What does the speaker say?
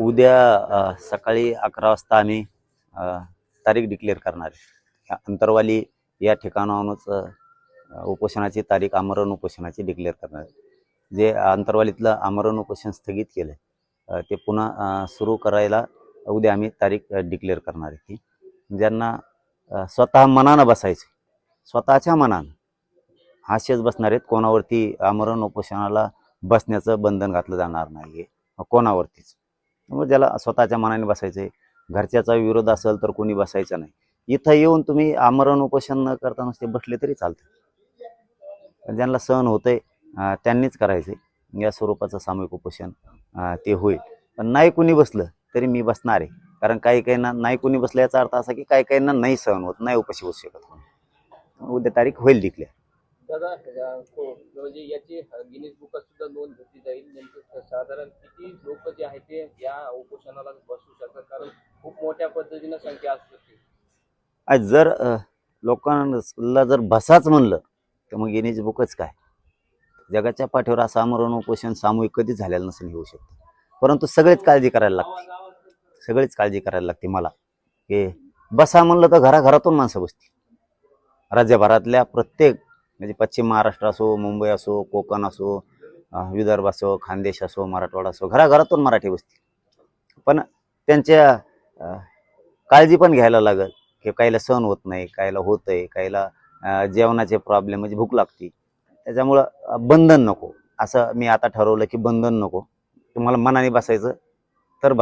उद्या सकाळी अकरा वाजता आम्ही तारीख डिक्लेअर करणार आहे. अंतरवाली या ठिकाणाहूनच उपोषणाची तारीख आमरण उपोषणाची डिक्लेअर करणार आहे. जे अंतरवालीतलं आमरण उपोषण स्थगित केलं आहे ते पुन्हा सुरू करायला उद्या आम्ही तारीख डिक्लेअर करणार आहे की ज्यांना स्वतः मनानं बसायचं स्वतःच्या मनानं हास्यच बसणार आहेत कोणावरती आमरण उपोषणाला बसण्याचं बंधन घातलं जाणार नाही आहे कोणावरतीच. त्यामुळे ज्याला स्वतःच्या मनाने बसायचं आहे घरच्याचा विरोध असेल तर कोणी बसायचं नाही. इथं येऊन तुम्ही आमरण उपोषण न करता नुसते बसले तरी चालतं. ज्यांना सहन होतंय त्यांनीच करायचे या स्वरूपाचं सामूहिक उपोषण ते होईल. पण नाही कुणी बसलं तरी मी बसणार आहे. कारण काही काहींना नाही कुणी बसलं याचा अर्थ असा की काही काहींना नाही सहन होत नाही उपाशी होऊ शकत उद्या तारीख होईल डिक्लेअर आहे ते या उपोषणाला बसू शकतात. कारण खूप मोठ्या पद्धतीनं संख्या असू शकते जर अ, लोकांना जर बसाच म्हणलं तर मग येण्याची बुकच काय? जगाच्या पाठीवर असं आमरण उपोषण सामूहिक कधीच झालेलं नसून होऊ शकतं. परंतु सगळेच काळजी करायला लागते. सगळीच काळजी करायला लागते मला. की बसा म्हणलं तर घराघरातून माणसं बसतील. राज्यभरातल्या प्रत्येक म्हणजे पश्चिम महाराष्ट्र असो मुंबई असो कोकण असो विदर्भ असो खानदेश असो मराठवाडा असो घराघरातून मराठी बसतील. पण त्यांच्या काळजी पण घ्यायला लागल की काहीला सहन होत नाही काहीला होत आहे काहीला जेवणाचे प्रॉब्लेम म्हणजे भूक लागते. त्याच्यामुळं बंधन नको. असं मी आता ठरवलं की बंधन नको. तुम्हाला मनाने बसायचं तर बस.